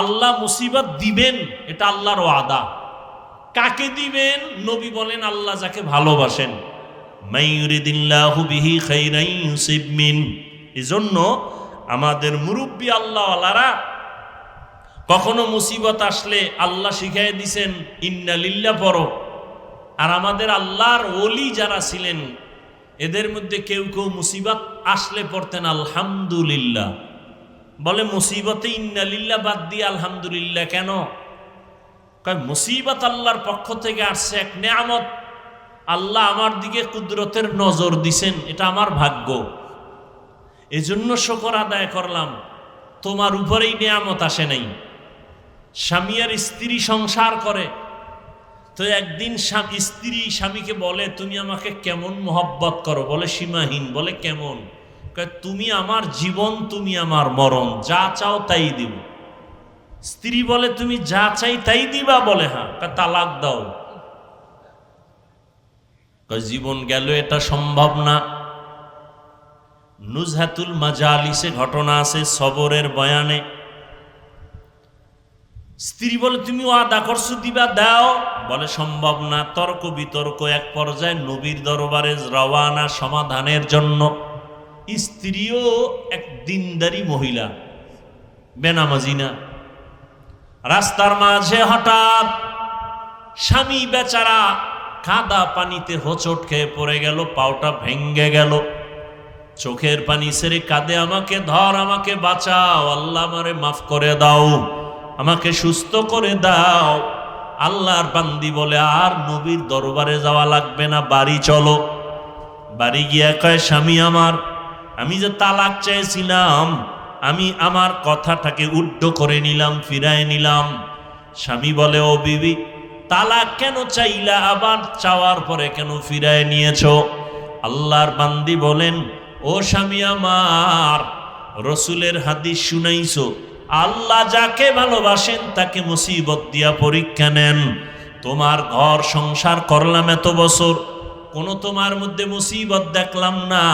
আল্লাহ মুসিবত দিবেন, এটা আল্লাহর ওয়াদা। কাকে দিবেন? নবী বলেন, আল্লাহ যাকে ভালোবাসেন। এজন্য আমাদের মুরব্বী আল্লাহওয়ালারা কখনো মুসিবত আসলে আল্লাহ শিখাই দিছেন, ইন্না লিল্লা পড়ো। আর আমাদের আল্লাহর ওলি যারা ছিলেন, এদের মধ্যে কেউ কেউ মুসিবত আসলে পড়তেন, আলহামদুলিল্লাহ। বলে, মুসিবতে ইন্নালিল্লা বাদ দিয়ে আলহামদুলিল্লাহ, কেন? কয়, মুসিবত আল্লাহর পক্ষ থেকে আসছে এক নেয়ামত। আল্লাহ আমার দিকে কুদরতের নজর দিছেন, এটা আমার ভাগ্য। এজন্য শকর আদায় করলাম, তোমার উপরেই নেয়ামত আসে নাই। স্বামী আর স্ত্রী সংসার করে। তো একদিন স্ত্রী স্বামীকে বলে, তুমি আমাকে কেমন মোহব্বত করো? বলে, সীমাহীন। বলে, কেমন? তুমি আমার জীবন, তুমি আমার মরণ, যা চাও তাই দিব। স্ত্রী বলে তুমি যা চাই তাই দিবা বলে হ্যাঁ তালাক দাও। জীবন গেল এটা সম্ভব না। নুজহাতুল মাজালিসে ঘটনা আছে সবরের বয়ানে। স্ত্রী বলে তুমি আদা করছ, দিবা, দাও, বলে সম্ভব না। তর্ক বিতর্ক এক পর্যায়ে নবীর দরবারে রওয়ানা সমাধানের জন্য। স্ত্রীও এক দিনদারি মহিলা বেনামাজি না রাস্তার মাঝে হঠাৎ স্বামী বেচারা কাদা পানিতে হোঁচট খেয়ে পড়ে গেল, পাওটা ভেঙ্গে গেল। চোখের পানি সেরে কাঁদে, আমাকে ধর, আমাকে বাঁচাও, আল্লাহ আমারে মাফ করে দাও, আমাকে সুস্থ করে দাও। আল্লাহর বান্দি বলে, আর নবীর দরবারে যাওয়া লাগবে না, বাড়ি চলো। বাড়ি গিয়া কয়, স্বামী আমার আমি যে তালাক চেয়েছিলাম, আমি আমার কথাটাকে উড্ড করে নিলাম, ফিরায় নিলাম। স্বামী বলে, ও বিবি, তালাক কেন চাইলা? আবার চাওয়ার পরে কেন ফিরায় নিয়েছো? আল্লাহর বান্দি বলেন, ও স্বামী আমার, রসুলের হাদিস শুনাইছো। আল্লাহ যাকে ভালোবাসেন, তাকে মুসিবত দিয়া পরীক্ষা নেন। তোমার ঘর সংসার করলাম এত বছর, কোনো তোমার মধ্যে মুসিবত দেখলাম না।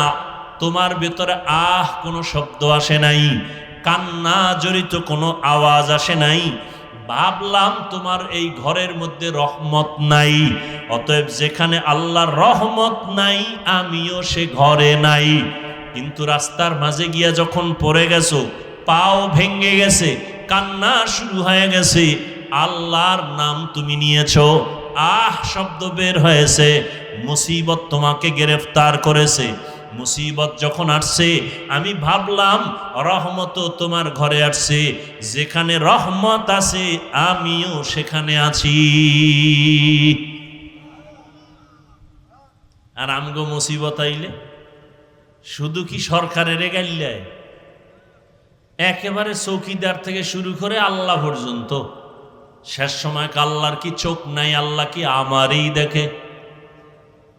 তোমার ভেতরে আহ, কোনো শব্দ আসে নাই, কান্না জড়িত কোনো আওয়াজ আসে নাই। ভাবলাম তোমার এই ঘরের মধ্যে রহমত নাই, অতএব যেখানে আল্লাহর রহমত নাই, আমিও সে ঘরে নাই। কিন্তু রাস্তার মাঝে গিয়া যখন পড়ে গেছো, পাও ভেঙে গেছে, কান্না শুরু হয়ে গেছে, আল্লাহর নাম তুমি নিয়েছ। আহ, শব্দ বের হয়েছে, মুসিবত তোমাকে গ্রেফতার করেছে। মুসিবত যখন আসছে, আমি ভাবলাম, রহমত তোমার ঘরে আসছে, যেখানে রহমত আছে, আমিও সেখানে আছি। আর আমগো মুসিবত আইলে, শুধু কি সরকারের গাইল্লায় একেবারে চৌকিদার থেকে শুরু করে আল্লাহ পর্যন্ত। শেষ সময় আল্লাহর কি চোখ নাই, আল্লাহ কি আমারই দেখে?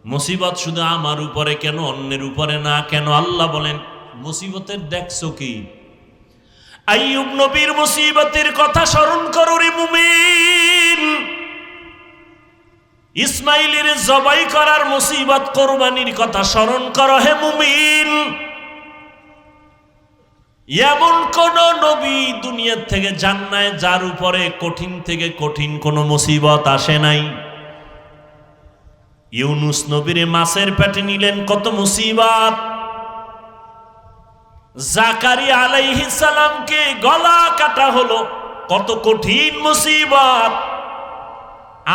মুসিবত শুধু আমার উপরে কেন, অন্যের উপরে না কেন? আল্লাহ বলেন, মুসিবতের দেখছ কি? আইয়ুব নবীর মুসিবতের কথা স্মরণ করো রে মুমিন। ইসমাইলের জবাই করার মুসিবত কোরবানির কথা স্মরণ করো হে মুমিন। এমন কোন নবী দুনিয়ার থেকে জান্নায়, যার উপরে কঠিন থেকে কঠিন কোনো মুসিবত আসে নাই। ইউনুস নবীরে মাছের পেটে নিলেন কত মুসিবত। জাকারি আলাইহিস সালামকে গলা কাটা হলো, কত কঠিন মুসিবত।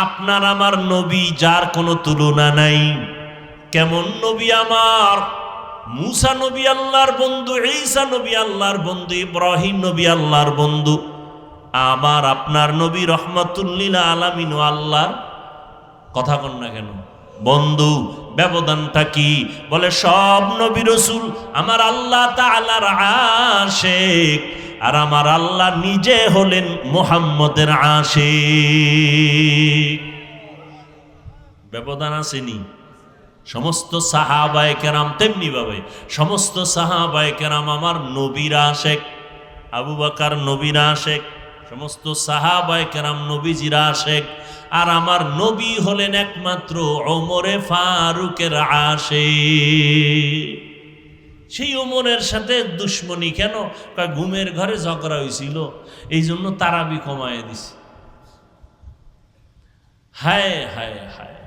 আপনার আমার নবী যার কোনো তুলনা নাই, কেমন নবী আমার? মুসা নবী আল্লাহর বন্ধু, ঈসা নবী আল্লাহর বন্ধু, ইব্রাহিম নবী আল্লাহর বন্ধু, আমার আপনার নবী রহমাতুল্লিল আলামিন আল্লাহর, কথা কন না কেন? বন্ধু, ব্যবধানটা কি? বলে, সব নবী রসুল আমার আল্লাহ তাআলার আশেক, আর আমার আল্লাহ নিজে হলেন মোহাম্মদের আশেক। ব্যবধান আসেনি। সমস্ত সাহাবায় কেরাম তেমনি ভাবে, সমস্ত সাহাবায় কেরাম আমার নবীরা আশেক, আবু বাকার নবীরা আশেক সমস্ত সাহাবায় কেরাম নবীজিরা আশেক, আর আমার নবী হলেন একমাত্র ওমরে ফারুকের আশে সেই ওমরের সাথে দুশ্মনী কেন? ঘুমের ঘরে ঝগড়া হয়েছিল এই জন্য তারাবি কমায় দিছে। হায় হায় হায়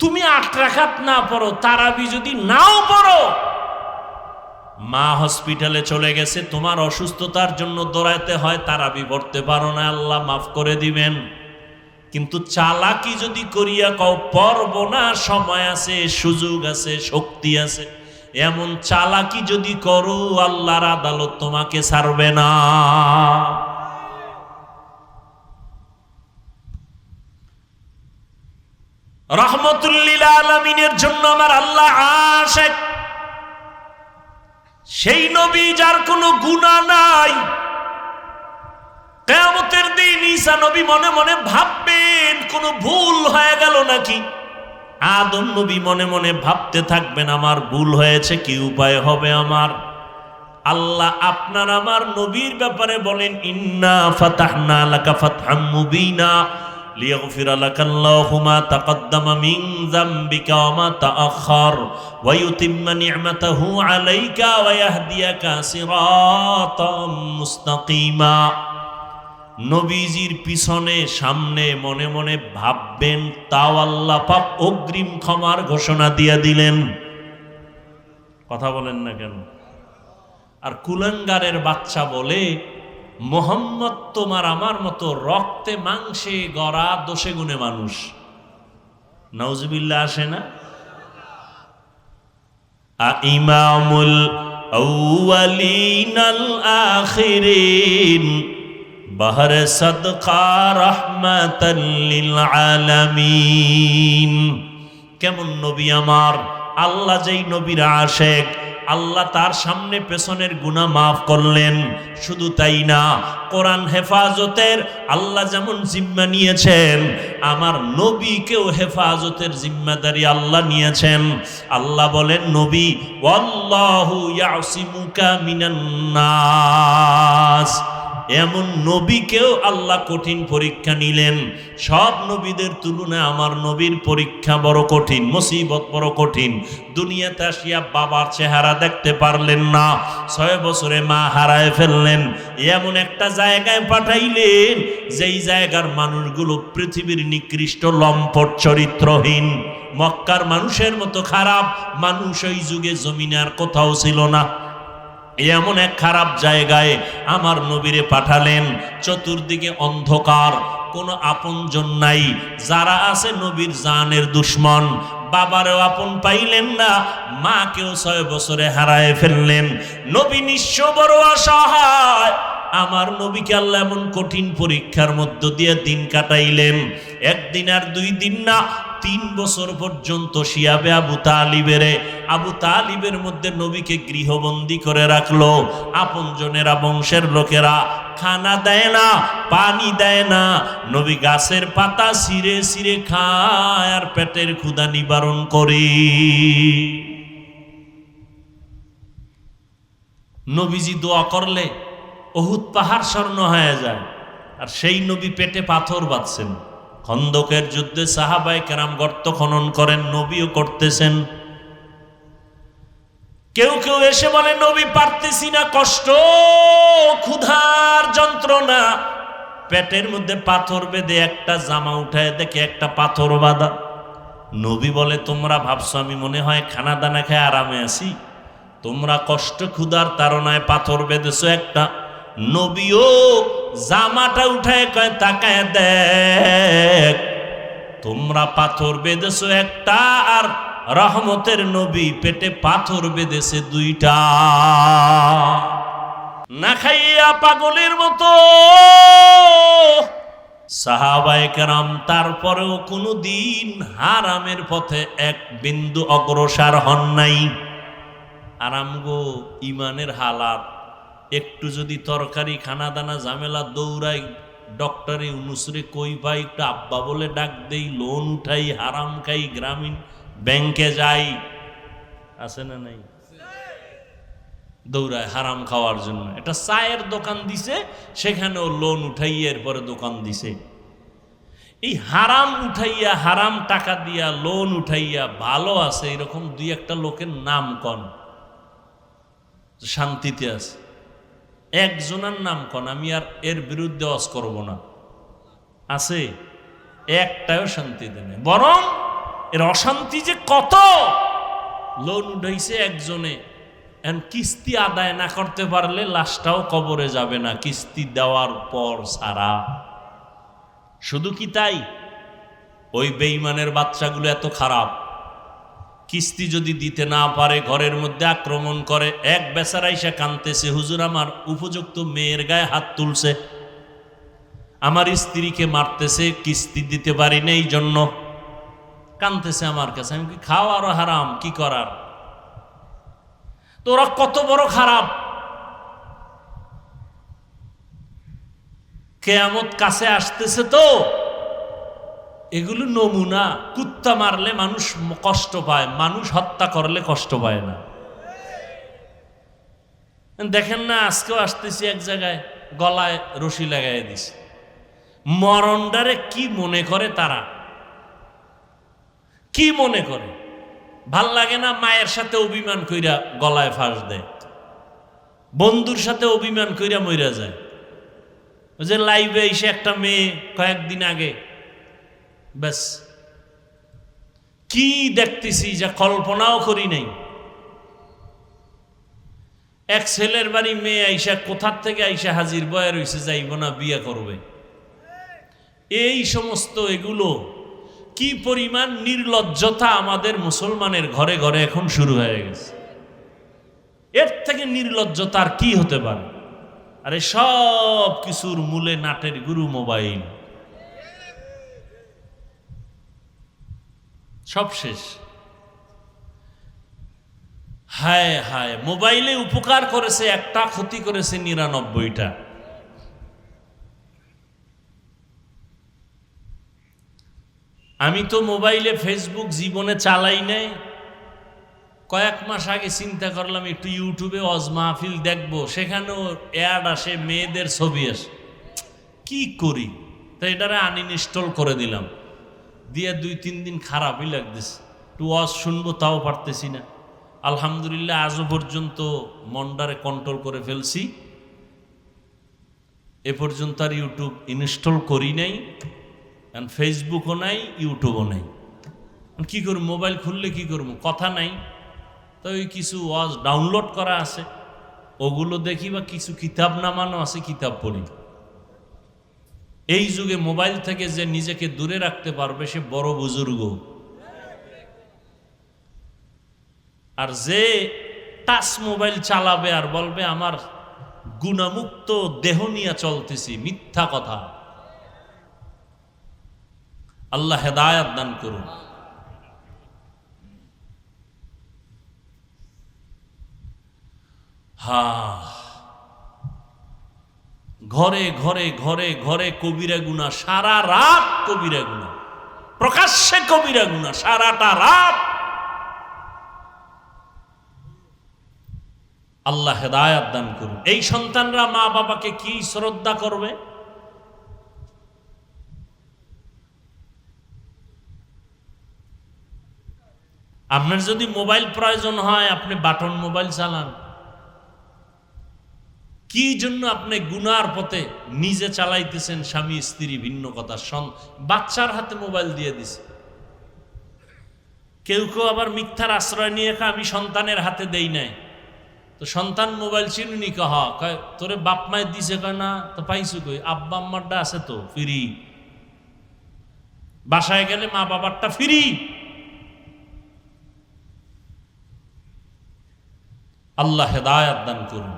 তুমি আট রাখাত না পড়ো, তারাবি যদি নাও পড়ো মা হসপিটালে চলে গেছে, তোমার অসুস্থতার জন্য দৌড়াইতে হয়, তারা পড়তে পারো না, আল্লাহ মাফ করে দিবেন। কিন্তু চালাকি যদি করিয়া কও পর্ব না, সময় আছে, সুযোগ আছে, শক্তি আছে, এমন চালাকি যদি করো, আল্লাহর আদালত তোমাকে ছাড়বে না। রহমতুল্লিল আলমিনের জন্য আমার আল্লাহ আশেক সেই নবী যার কোনো গুণা নাই। কেয়ামতের দিন ঈসা নবী মনে মনে ভাববেন, কোনো ভুল হয়ে গেল নাকি? আদম নবী মনে মনে ভাবতে থাকবেন, আমার ভুল হয়েছে, কি উপায় হবে আমার? আল্লাহ আপনার, আমার নবীর ব্যাপারে বলেন, ইন্না ফাতাহনা লাকা ফাতহাম মুবিনা। মা তাকদ্দামা মিন যামবিকা ওয়া মা তাআখার ওয়া ইউতিম্মা নি'মাতাহু আলাইকা ওয়া ইয়াহদিয়াকা সিরাতাম মুস্তাকিমা। নবীজির পিছনে সামনে মনে মনে ভাববেন, তাও আল্লাহ পাক অগ্রিম ক্ষমার ঘোষণা দিয়ে দিলেন। কথা বলেন না কেন? আর কুলাঙ্গারের বাচ্চা বলে মোহাম্মদ তোমার আমার মতো রক্তে, মাংসে গড়া, দোষে গুণে মানুষ। নওজবিল্লা আসে না? ইমামুল আউয়ালিনাল আখিরিন, বহর সদকা রহমাতাল্লিল আলামিন। কেমন নবী আমার? আল্লাহ যেই নবীর আশেক আল্লাহ তার সামনে পেছনের গুণা মাফ করলেন। শুধু তাই না, কোরআন হেফাজতের আল্লাহ যেমন জিম্মা নিয়েছেন, আমার নবীকেও হেফাজতের জিম্মাদারি আল্লাহ নিয়েছেন। আল্লাহ বলেন, নবী, ওয়াল্লাহু ইয়াসিমুকা মিনান নাস। এমন নবীকেও আল্লাহ কঠিন পরীক্ষা নিলেন। সব নবীদের তুলনায় আমার নবীর পরীক্ষা বড় কঠিন, মুসিবত বড় কঠিন। দুনিয়াতে আসিয়া বাবার চেহারা দেখতে পারলেন না, ছয় বছরে মা হারায় ফেললেন। এমন একটা জায়গায় পাঠাইলেন, যেই জায়গার মানুষগুলো পৃথিবীর নিকৃষ্ট লম্পট চরিত্রহীন। মক্কার মানুষের মতো খারাপ, মানুষ ওই যুগে জমিনার কোথাও ছিল না। এমন এক খারাপ জায়গায় আমার নবীরে পাঠালেন। চতুর্দিকে অন্ধকার, কোনো আপনজন নাই। যারা আছে নবীর জানের দুশ্মন, বাবারও আপন পাইলেন না, মাকেও ছয় বছরে হারায় ফেললেন। নবী নিঃস্ব বড় অসহায়। আমার নবীকে আল্লাহ এমন কঠিন পরীক্ষার মধ্য দিয়ে দিন কাটাইলেন। একদিন আর দুই দিন না, তিন বছর পর্যন্ত শিয়াবে আবু তালিবেরে, আবু তালিবের মধ্যে নবীকে গৃহবন্দী করে রাখল। আপনজনেরা, বংশের লোকেরা খানা দেয় না, পানি দেয় না। নবী গাছের পাতা সিরে সিরে খায় আর পেটের ক্ষুদা নিবারণ করে। নবীজি দোয়া করলে অহুত পাহাড় স্বর্ণ হয়ে যায়। আর সেই নবী পেটে পাথর বাঁধছেন। খন্দকের যুদ্ধে সাহাবাই কেরাম গর্ত খনন করেন, নবীও করতেছেন। কেউ কেউ এসে বলে, নবী, পারতেছি না, কষ্ট, ক্ষুধার যন্ত্রণা। পেটের মধ্যে পাথর বেঁধে একটা জামা উঠায় দেখে একটা পাথর বাঁধা। নবী বলে, তোমরা ভাবছ আমি মনে হয় খানা দানা খেয়ে আরামে আছি। তোমরা কষ্ট, ক্ষুধার তারনায় পাথর বেঁধেছো একটা। নবীও জামাটা উঠায় কয়, তাকায় দেখ, তোমরা পাথর বেঁধেছো একটা আর রহমতের নবী পেটে পাথর বেঁধেছে দুইটা। না খাইয়া পাগলের মতো। সাহাবায়ে কেরাম, তারপরেও কোনো দিন হারামের পথে এক বিন্দু অগ্রসর হন নাই। আরাম গো, ইমানের হালাত একটু যদি তরকারি খানা দানা ঝামেলা দৌড়াই ডক্টরে অনুসরে কই পাই একটু আব্বা বলে ডাক দেই লোন উঠাই, হারাম খাই, গ্রামীণ ব্যাংকে যাই। আছে না নাই? দৌড়ায়, হারাম খাওয়ার জন্য। একটা চায়ের দোকান দিছে, সেখানেও লোন উঠাইয়া এরপরে দোকান দিছে। এই হারাম উঠাইয়া, হারাম টাকা দিয়া লোন উঠাইয়া ভালো আছে, এরকম দুই একটা লোকের নাম কন। শান্তিতে আছে। একজনের নাম কন, আমি আর এর বিরুদ্ধে অস করব না। আছে? একটাও শান্তি দেনে বরং এর অশান্তি যে কত, লোন উঠাইছে একজনে। কিস্তি আদায় না করতে পারলে লাশটাও কবরে যাবে না, কিস্তি দেওয়ার পর সারা শুধু কি তাই? ওই বেইমানের বাচ্চাগুলো এত খারাপ। কিস্তি যদি দিতে না পারে, ঘরের মধ্যে আক্রমণ করে, এক বেচারাই সে কানতেছে হুজুর, আমার উপযুক্ত মেয়ের গায়ে হাত তুলছে। আমার স্ত্রীকে মারতেছে, কিস্তি দিতে পারি না এই জন্য। কানতেছে আমার কাছে। আমি কি খাও আরও হারাম, কি করার? তো ওরা কত বড় খারাপ। কেয়ামত কাছে আসতেছে তো। এগুলো নমুনা, কুত্তা মারলে মানুষ কষ্ট পায়, মানুষ হত্যা করলে কষ্ট পায় না। দেখেন না, আজকেও আসতেছি এক জায়গায়, গলায় রশি লাগাই দিছে। মরণডারে কি মনে করে তারা? কি মনে করে? ভালো লাগে না মায়ের সাথে অভিমান কইরা গলায় ফাঁস দেয়। বন্ধুর সাথে অভিমান কইরা মইরা যায়। ওই যে লাইভে এসে একটা মেয়ে কয়েকদিন আগে ব্যাস। কি দেখতেছি যা কল্পনাও করি নাই। এক ছেলের বাড়ি মেয়ে আইসা কোথার থেকে আইসা হাজির বয়ে রয়েছে যাইব না, বিয়ে করবে। এই সমস্ত এগুলো কি পরিমাণ নির্লজ্জতা আমাদের মুসলমানের ঘরে ঘরে এখন শুরু হয়ে গেছে। এর থেকে নির্লজ্জতা আর কি হতে পারে? আরে সব কিছুর মূলে নাটের গুরু মোবাইল। সব শেষ। হায় হায়, মোবাইলে উপকার করেছে একটা, ক্ষতি করেছে নিরানব্বইটা। আমি তো মোবাইলে ফেসবুক জীবনে চালাই নাই। কয়েক মাস আগে চিন্তা করলাম, একটু ইউটিউবে অজ মাহফিল দেখব, সেখানেও অ্যাড আসে, মেয়েদের ছবি আসে। কি করি? তো এটারে আনইনস্টল করে দিলাম। দিয়ে দুই, তিন দিন খারাপই লাগতেছে। একটু ওয়াজ শুনব, তাও পারতেছি না। আলহামদুলিল্লাহ, আজও পর্যন্ত মনটারে কন্ট্রোল করে ফেলছি। এ পর্যন্ত আর ইউটিউব ইনস্টল করি নাই কারণ ফেসবুকও নাই ইউটিউবও নাই। কি করব মোবাইল খুললে কি করব? কথা নাই। তো ওই কিছু ওয়াজ ডাউনলোড করা আছে। ওগুলো দেখি বা কিছু কিতাব নামানো আছে, কিতাব পড়ি। এই যুগে মোবাইল থেকে যে নিজেকে দূরে রাখতে পারবে, সে বড় বুজুর্গ। আর যে টাচ মোবাইল চালাবে আর বলবে, আমার গুণামুক্ত দেহ নিয়ে চলতেছি, মিথ্যা কথা। আল্লাহ হেদায়াত দান করুন। হা ঘরে ঘরে ঘরে ঘরে কবিরা গুণা, সারা রাত কবিরা গুণা। প্রকাশ্যে কবিরা গুণা, সারাটা রাত। আল্লাহ হেদায়াত দান করুন। এই সন্তানরা মা বাবাকে কি শ্রদ্ধা করবে? আপনার যদি মোবাইল প্রয়োজন হয়, আপনি বাটন মোবাইল চালান। কি জন্য আপনি গুনার পথে নিজে চালাইতেছেন? স্বামী, স্ত্রী, ভিন্ন কথা সন বাচ্চার হাতে মোবাইল দিয়ে দিছে। কেউ কেউ আবার মিথ্যার আশ্রয় নিয়ে আমি সন্তানের হাতে দেই নাই। তো সন্তান মোবাইল চিনুনি কহ তোরে বাপ মায়ের দিছে? কয়, না, তো পাইছু কই? আব্বা আম্মারটা আছে তো, ফ্রি। বাসায় গেলে মা বাবারটা ফ্রি। আল্লাহ হেদায়াত দান করুন।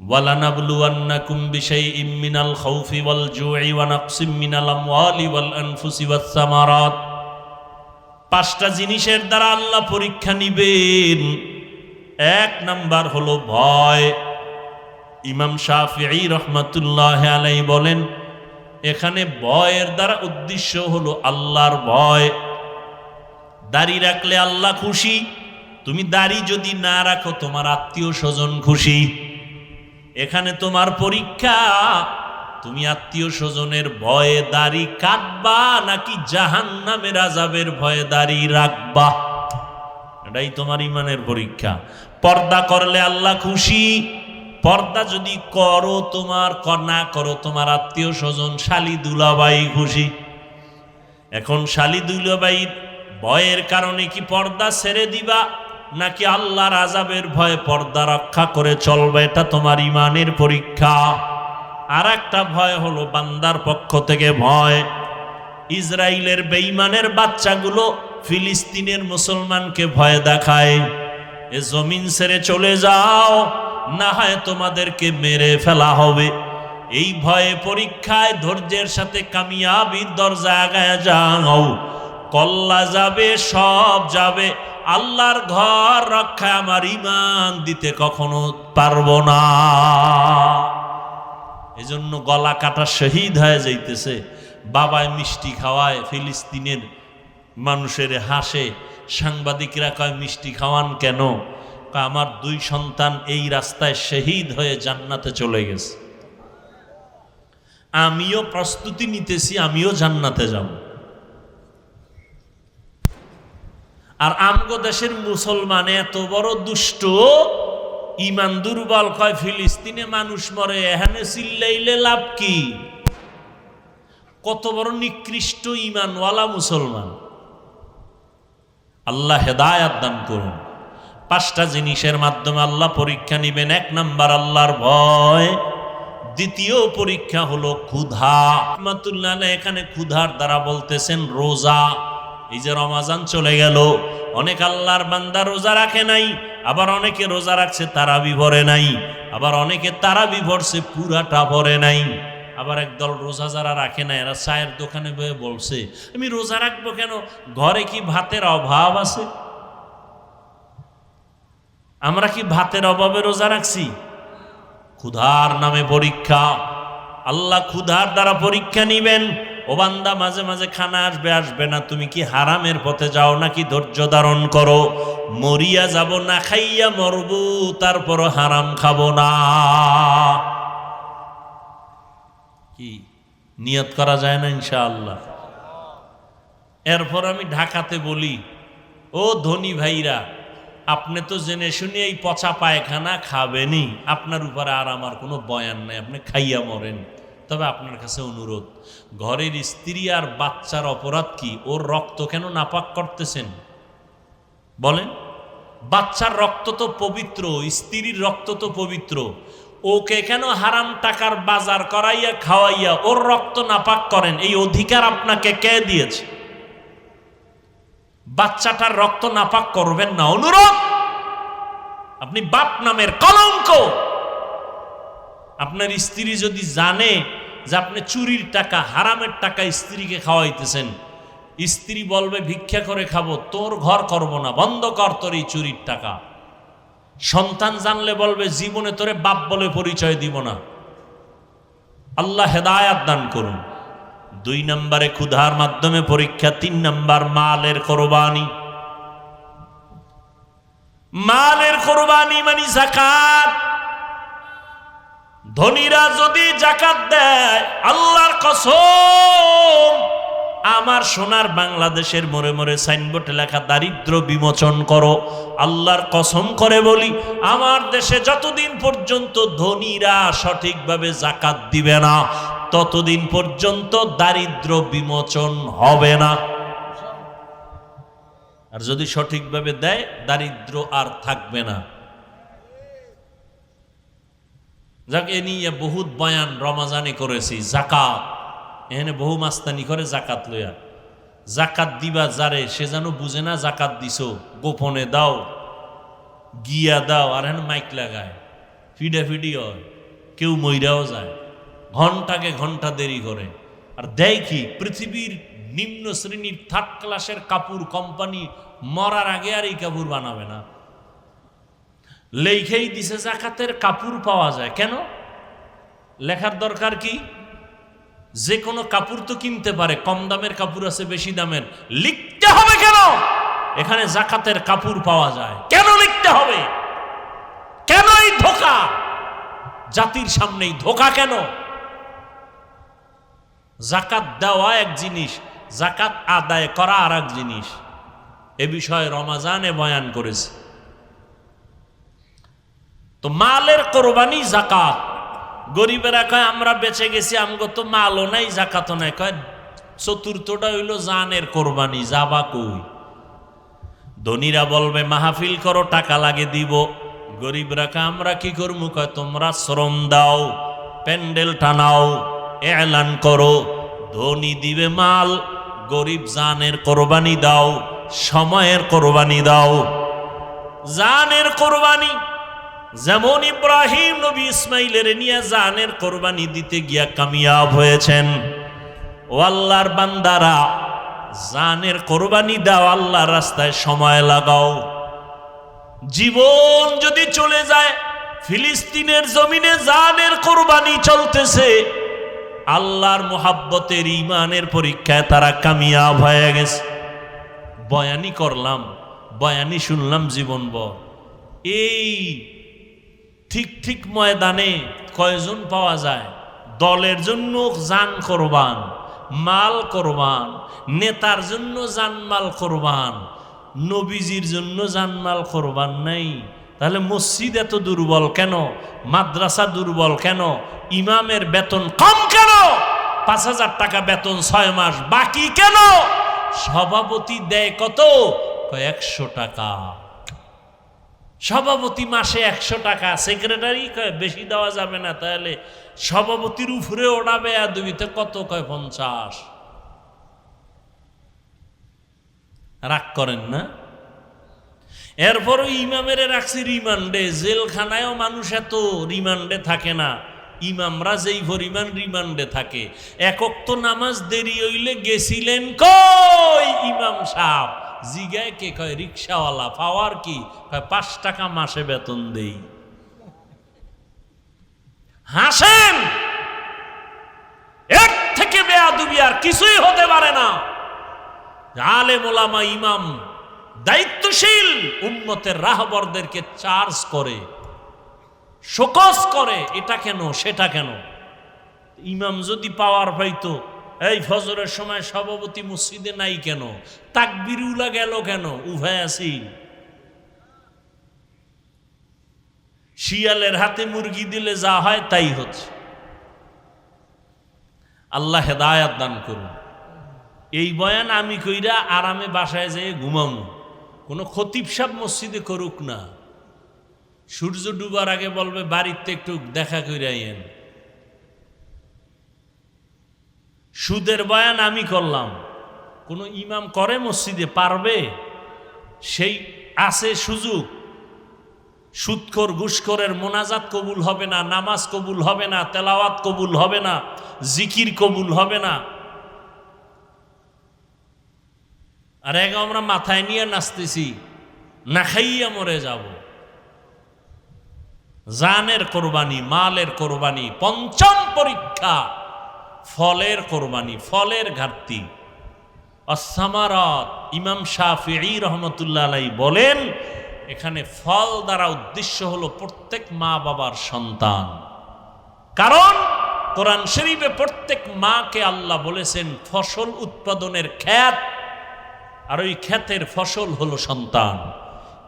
ولنبلونكم بشيء من الخوف والجوع ونقص من الأموال والأنفس والثمرات পাঁচটা জিনিসের দ্বারা আল্লাহ পরীক্ষা নিবেন এক নাম্বার হলো ভয় ইমাম শাফিঈ রহমাতুল্লাহ আলাই বলেন এখানে ভয়ের দ্বারা উদ্দেশ্য হলো আল্লাহর ভয় দাড়ি রাখলে আল্লাহ খুশি তুমি দাড়ি যদি না রাখো তোমার আত্মীয় স্বজন খুশি এখানে তোমার পরীক্ষা। তুমি আত্মীয় স্বজনের ভয়ে দাড়ি কাটবা, নাকি জাহান নামের আজাবের ভয়ে দাড়ি রাখবা? এটাই তোমার ইমানের পরীক্ষা। পর্দা করলে আল্লাহ খুশি। পর্দা যদি করো তোমার না করো তোমার আত্মীয় স্বজন শালি দুলাবাই খুশি। এখন শালি দুলাবাইর ভয়ের কারণে কি পর্দা ছেড়ে দিবা? নাকি আল্লাহর আজাবের ভয়ে পর্দা রক্ষা করে চলবে? এটা তোমার ইমানের পরীক্ষা। আর একটা ভয় হলো বান্দার পক্ষ থেকে ভয়। ইসরায়েলের বেঈমানের বাচ্চাগুলো ফিলিস্তিনের মুসলমানকে ভয় দেখায়। এ জমিন ছেড়ে চলে যাও, না হয় তোমাদেরকে মেরে ফেলা হবে। এই ভয়ে পরীক্ষায় ধৈর্যের সাথে কামিয়াবির দরজা আগায় যাও। কল্লা যাবে, সব যাবে। আল্লাহর ঘর রক্ষা আমার ইমান দিতে কখনো পারব না। এজন্য গলা কাটা শহীদ হয়ে যাইতেছে। বাবায় মিষ্টি খাওয়ায়, ফিলিস্তিনের মানুষের হাসে। সাংবাদিকরা কয়, মিষ্টি খাওয়ান কেন? আমার দুই সন্তান এই রাস্তায় শহীদ হয়ে জান্নাতে চলে গেছে। আমিও প্রস্তুতি নিতেছি, আমিও জান্নাতে যাব। আর আমগো দেশের মুসলমান এত বড় দুষ্ট, ইমান দুর্বল কয়, ফিলিস্তিনে মানুষ মরে, এখানে চিল্লাইলে লাভ কি? কত বড় নিকৃষ্ট ইমানওয়ালা মুসলমান। আল্লাহ হেদায়াত দান করুন। পাঁচটা জিনিসের মাধ্যমে আল্লাহ পরীক্ষা নিবেন। এক নাম্বার, আল্লাহর ভয়। দ্বিতীয় পরীক্ষা হলো ক্ষুধা। এখানে ক্ষুধার দ্বারা বলতেছেন রোজা। এই যে রমাজান চলে গেল, অনেক আল্লাহর বান্দা রোজা রাখে নাই, আবার অনেকে রোজা রাখছে তারা বিভরে নাই, আবার অনেকে তারা বিভরছে পুরাটা ভরে নাই। আবার একদল রোজা যারা রাখে না, এরা চায়ের দোকানে বয়ে বলছে, আমি রোজা রাখব কেন? ঘরে কি ভাতের অভাব আছে? আমরা কি ভাতের অভাবে রোজা রাখছি? ক্ষুধার নামে পরীক্ষা। আল্লাহ ক্ষুধার দ্বারা পরীক্ষা নিবেন। ও বান্দা, মাঝে মাঝে খানা আসবে আসবে না। তুমি কি হারামের পথে যাও নাকি ধৈর্য ধারণ করো? মরিয়া যাব না, খাইয়া মরবু তারপর হারাম খাব না। কি? নিয়ত করা যায় না, ইনশাআল্লাহ। এরপর আমি ঢাকাতে বলি, ও ধনী ভাইরা, আপনি তো জেনে শুনে এই পচা পায়খানা খাবেনই। আপনার উপরে আর আমার কোনো বয়ান নাই, আপনি খাইয়া মরেন। তবে আপনার কাছে অনুরোধ, ঘরের স্ত্রী আর বাচ্চার অপরাধ কি? ওর রক্ত কেন নাপাক করতেছেন? বলেন, বাচ্চার রক্ত তো পবিত্র, স্ত্রীর রক্ত তো পবিত্র। ওকে কেন হারাম টাকার বাজার করাইয়া খাওয়াইয়া ওর রক্ত নাপাক করেন? এই অধিকার আপনাকে কে দিয়েছে? বাচ্চাটার রক্ত নাপাক করবেন না। অনুরোধ, আপনি বাপ নামের কলঙ্ক। আপনার স্ত্রী যদি জানে যে আপনি চুরির টাকা, হারামের টাকা স্ত্রীকে খাওয়াইতেছেন। স্ত্রী বলবে, ভিক্ষা করে খাব, তোর ঘর করব না, বন্ধ কর তোর এই চুরির টাকা। সন্তান জানলে বলবে, জীবনে তোরে বাপ বলে পরিচয় দিব না। আল্লাহ হেদায়াত দান করুন। দুই নম্বরে ক্ষুধার মাধ্যমে পরীক্ষা, তিন নম্বর মালের কোরবানি। মালের কোরবানি মানে জাকাত ধনীরা যদি জাকাত দেয়, আল্লাহর কসম, আমার সোনার বাংলাদেশের মোড়ে মোড়ে সাইনবোর্ডে লেখা দারিদ্র বিমোচন করো। আল্লাহর কসম করে বলি, আমার দেশে যতদিন পর্যন্ত ধনীরা সঠিকভাবে জাকাত দিবে না, ততদিন পর্যন্ত দারিদ্র বিমোচন হবে না। আর যদি সঠিকভাবে দেয়, দারিদ্র আর থাকবে না। যাক, এ নিয়ে বহুত বয়ান রমাজানে করেছি জাকাত এখানে বহু মাস্তানি করে জাকাত লইয়া। জাকাত দিবা যারে, সে যেন বুঝে না জাকাত দিছ, গোপনে দাও, গিয়া দাও, আর হেন মাইক লাগায়। ফিডে ফিডি হয়, কেউ মইরাও যায়। ঘন্টাকে ঘণ্টা দেরি করে। আর দেয় কি, পৃথিবীর নিম্ন শ্রেণির থার্ড ক্লাসের কাপড় কোম্পানি মরার আগে আর এই কাপড় বানাবে না। লেখেই দিছে জাকাতের কাপড় পাওয়া যায়। কেন? লেখার দরকার কি? যে কোনো কাপড় তো কিনতে পারে, কম দামের কাপড় আছে, বেশি দামের। লিখতে হবে কেন? এখানে জাকাতের কাপড় পাওয়া যায়। কেন লিখতে হবে? কেন এই ধোকা? জাতির সামনেই ধোকা কেন? জাকাত দেওয়া এক জিনিস, জাকাত আদায় করা আর এক জিনিস। এ বিষয়ে রমাজানে বয়ান করেছে। তো মালের কোরবানি জাকাত গরিবেরা কয়, আমরা বেঁচে গেছি, আমগো তো মালও নাই জাকাতও নাই। কয়, চতুর্থটা হইল জানের কোরবানি, যাবা কই? ধনীরা বলবে, মাহফিল করো, টাকা লাগে দিব। গরিবরা কয়, আমরা কি করব কয়, তোমরা শ্রম দাও, প্যান্ডেল টানাও, এলান করো। ধনী দিবে মাল, গরিব জানের কোরবানি দাও, সময়ের কোরবানি দাও। জানের কোরবানি যেমন ইব্রাহিম নবী ইসমাইলের নিয়ে জানের কোরবানি দিতে গিয়া কামিয়াব হয়েছেন। ও আল্লাহর বান্দারা, জানের কোরবানি দাও, আল্লাহর রাস্তায় সময় লাগাও। জীবন যদি চলে যায়, ফিলিস্তিনের জমিনে জানের কোরবানি চলতেছে, আল্লাহর মোহাব্বতের ইমানের পরীক্ষায় তারা কামিয়াব হয়ে গেছে। বয়ানি করলাম, বয়ানি শুনলাম জীবন বর এই ঠিক ঠিক ময়দানে কয়জন পাওয়া যায়? দলের জন্য যান করবান, মাল করবান, নেতার জন্য জানমাল করবান, নবীজির জন্য জানমাল করবান নাই। তাহলে মসজিদ এত দুর্বল কেন? মাদ্রাসা দুর্বল কেন? ইমামের বেতন কম কেন? পাঁচ হাজার টাকা বেতন ছয় মাস বাকি কেন? সভাপতি দেয় কত? কয়েকশো টাকা। সভাপতি মাসে একশো টাকা। সেক্রেটারি কয়, বেশি দেওয়া যাবে না, তাহলে সভাপতির উপরে ওড়াবে আর দুবিতে কত কয় পঞ্চাশ? রাগ করেন না? এরপরও ইমামের রাখছি রিমান্ডে। জেলখানায়ও মানুষ এত রিমান্ডে থাকে না। ইমামরা যেই পরিমাণ রিমান্ডে থাকে। একক তো নামাজ দেরি হইলে গেছিলেন কই ইমাম সাহ জিগায় কে কয়, রিক্সাওয়ালা, পাওয়ার কি? কয়, পাঁচ টাকা মাসে বেতন দেই। হাসেন! এর থেকে বেয়াদুবি আর কিছুই হতে পারে না। আলে মোলামা ইমাম দায়িত্বশীল উম্মতের রাহবরদেরকে চার্জ করে শোকস করে, এটা কেন, সেটা কেন? ইমাম যদি পাওয়ার পাইতো এই ফজরের সময় সভাপতি মসজিদে নাই কেন? তাকবিরুলা গেল কেন? উভয় আছি শিয়ালের হাতে মুরগি দিলে যা হয় তাই হচ্ছে। আল্লাহ হেদায়াত দান করুন। এই বয়ান আমি কইরা আরামে বাসায় যেয়ে ঘুমামু। কোনো খতিব সাহ মসজিদে করুক না। সূর্য ডুবার আগে বলবে বাড়িতে একটু দেখা কইরাইয়েন সুদের বয়ান আমি করলাম। কোনো ইমাম করে মসজিদে, পারবে? সেই আছে সুযোগ। সুৎকর ঘুষকরের মোনাজাত কবুল হবে না, নামাজ কবুল হবে না, তেলাওয়াত কবুল হবে না, জিকির কবুল হবে না। আর এক আমরা মাথায় নিয়ে নাচতেছি, না খাইয়া মরে যাব। জানের কোরবানি, মালের কোরবানি, পঞ্চম পরীক্ষা। ফলের কোরবানি, ফলের ঘাটতি। অসামারত ইমাম শাহি রহমতুল্লাহ আলাই বলেন, এখানে ফল দ্বারা উদ্দেশ্য হলো প্রত্যেক মা বাবার সন্তান। কারণ কোরআন শরীফে প্রত্যেক মাকে আল্লাহ বলেছেন, ফসল উৎপাদনের খ্যাত আর ওই খ্যাতের ফসল হলো সন্তান।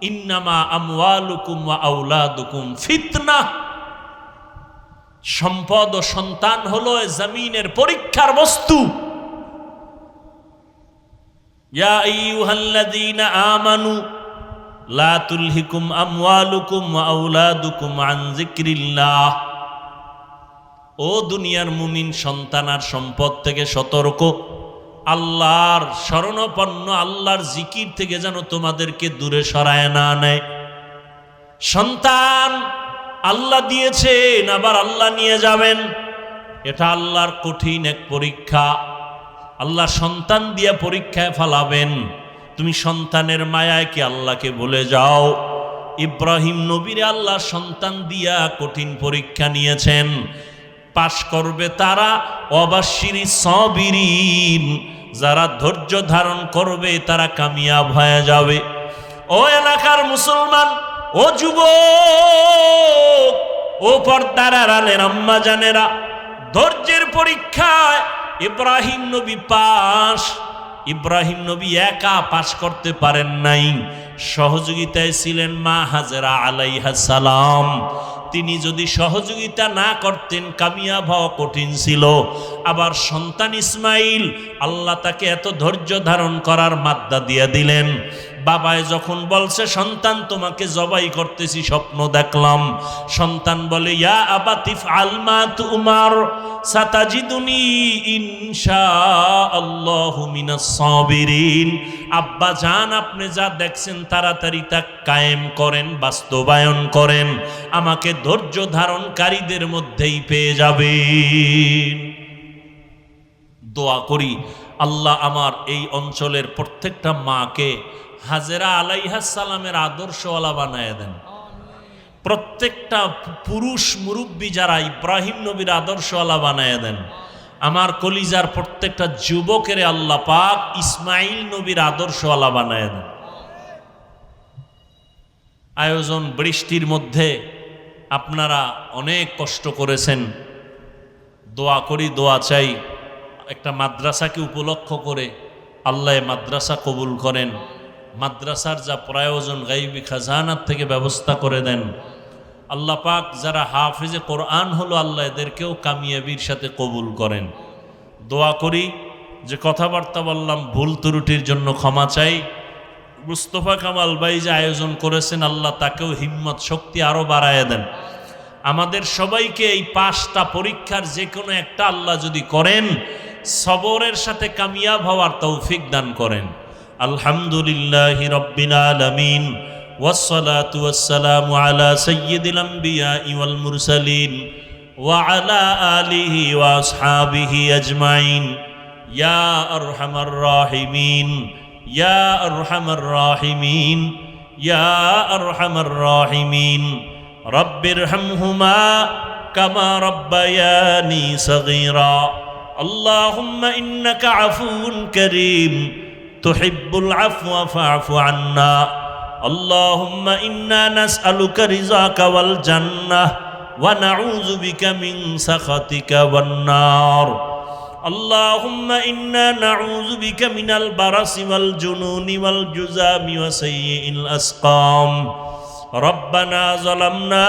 ইন্নামা আমওয়ালুকুম ওয়া আউলাদুকুম ফিতনা। সম্পদ ও সন্তান হলো জমিনের পরীক্ষার বস্তু। আন ও দুনিয়ার মুমিন সন্তান আর সম্পদ থেকে সতর্ক। আল্লাহর শরণাপন্ন, আল্লাহর জিকির থেকে যেন তোমাদেরকে দূরে সরায় না নেয়। সন্তান আল্লাহ দিয়েছেন, আবার আল্লাহ নিয়ে যাবেন। এটা আল্লাহর কঠিন এক পরীক্ষা। আল্লাহ সন্তান দিয়া পরীক্ষায় ফালাবেন। তুমি সন্তানের মায়ায় কি আল্লাহকে বলে যাও? ইব্রাহিম নবীরে আল্লাহ সন্তান দিয়া কঠিন পরীক্ষা নিয়েছেন। পাশ করবে তারা অবাশিরি সবিরিন। যারা ধৈর্য ধারণ করবে তারা কামিয়াব হয়ে যাবে। ও এলাকার মুসলমান ও যুবক, ও পর্দার আড়ালের আম্মা জানেরা, ধৈর্যের পরীক্ষায় ইব্রাহিম নবী পাশ। ইব্রাহিম নবী একা পাশ করতে পারেন নাই। সহযোগিতায় ছিলেন মা হাজেরা আলাইহা সালাম। তিনি যদি সহযোগিতা না করতেন, কামিয়াব হওয়া কঠিন ছিল। আবার সন্তান ইসমাইল আল্লাহ তাকে এত ধৈর্য ধারণ করার মাদ্দা দিয়ে দিলেন। বাবায় যখন বলছে, সন্তান, তোমাকে জবাই করতেছি, স্বপ্ন দেখলাম। সন্তান বলে, ইয়া আবাতিফ আলমা তুমার, সাতাজিদুনি ইনশা আল্লাহু সাবিরিন। আব্বা জান, আপনি যা দেখছেন, তাড়াতাড়ি তা কায়েম করেন, বাস্তবায়ন করেন। আমাকে ধৈর্য ধারণকারীদের মধ্যেই পেয়ে যাবেন। দোয়া করি, আল্লাহ আমার এই অঞ্চলের প্রত্যেকটা মাকে হাজেরা আলাইহাস সালামের আদর্শওয়ালা বানায় দেন। প্রত্যেকটা পুরুষ মুরব্বী যারা ইব্রাহিম নবীর আদর্শওয়ালা বানায় দেন। আমার কলিজার প্রত্যেকটা যুবকের আল্লাহ পাক ইসমাইল নবীর আদর্শওয়ালা বানায় দেন। আয়োজন বৃষ্টির মধ্যে আপনারা অনেক কষ্ট করেছেন। দোয়া করি, দোয়া চাই। একটা মাদ্রাসাকে উপলক্ষ করে আল্লাহ মাদ্রাসা কবুল করেন। মাদ্রাসার যা প্রয়োজন গাইবি খাজানার থেকে ব্যবস্থা করে দেন। আল্লাহ পাক যারা হাফিজে কোরআন হলো আল্লাহ এদেরকেও কামিয়াবির সাথে কবুল করেন। দোয়া করি যে কথাবার্তা বললাম, ভুল ত্রুটির জন্য ক্ষমা চাই। মুস্তফা কামাল ভাই যে আয়োজন করেছেন, আল্লাহ তাকেও হিম্মত শক্তি আরও বাড়ায় দেন। আমাদের সবাইকে এই পাঁচটা পরীক্ষার যে কোনো একটা আল্লাহ যদি করেন, সবরের সাথে কামিয়াব হওয়ার তৌফিক দান করেন। আলহামদুলিল্লাহ রব্বিল আলামিন والصلاة والسلام على سيد الأنبياء والمرسلين وعلى آله وأصحابه أجمعين يا أرحم الراحمين يا أرحم الراحمين يا أرحم الراحمين رب ارحمهما كما ربياني صغيرا اللهم إنك عفو كريم تحب العفو فاعف عنا اللهم إنا نسألك رزاك والجنة ونعوذ بك من سخطك والنار اللهم إنا نعوذ بك من البرص والجنون والجزام وسيء الأسقام ربنا ظلمنا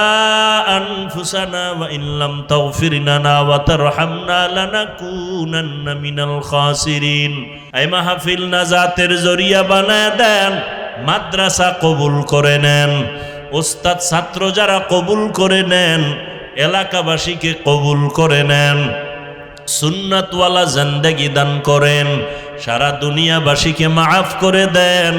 أنفسنا وإن لم تغفر لنا وترحمنا لنكونن من الخاسرين أي মাহফিল নাজাতের জরিয়া বানায় দেন মাদ্রাসা কবুল করে নেন ওস্তাদ ছাত্র যারা কবুল করে নেন এলাকাবাসীকে কবুল করে নেন সুন্নাতওয়ালা জিন্দেগি দান করেন সারা দুনিয়াবাসীকে মাফ করে দেন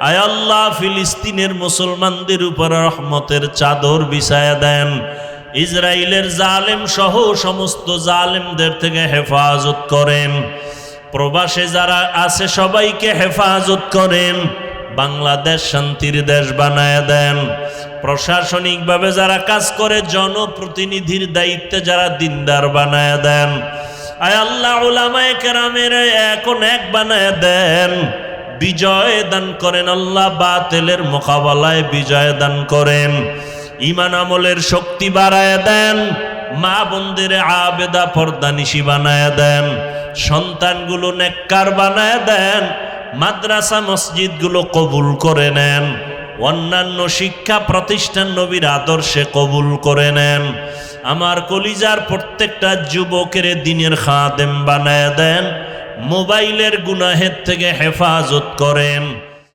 আয় আল্লাহ, ফিলিস্তিনের মুসলমানদের উপর রহমতের চাদর বিছায়া দেন। ইসরায়েলের জালেম সহ সমস্ত জালেমদের থেকে হেফাজত করেন। প্রবাসে যারা আছে, সবাইকে হেফাজত করেন। বাংলাদেশ শান্তির দেশ বানায় দেন। প্রশাসনিকভাবে যারা কাজ করে, জনপ্রতিনিধির দায়িত্বে যারা দিনদার বানায় দেন। আয় আল্লাহ কেরামের এখন এক বানায় দেন। বিজয় দান করেন আল্লাহ, বাতেলের মোকাবেলায় বিজয় দান করেন। ইমান আমলের শক্তি বাড়ায় দেন, মা বন্দির আবেদা পর্দানিশি বানায় দেন, সন্তানগুলো নেককার বানায় দেন, মাদ্রাসা মসজিদগুলো কবুল করে নেন, অন্যান্য শিক্ষা প্রতিষ্ঠান নবীর আদর্শে কবুল করে নেন। আমার কলিজার প্রত্যেকটা যুবকের দিনের খাদেম বানায় দেন মোবাইলের গুনাহের থেকে হেফাজত করেন।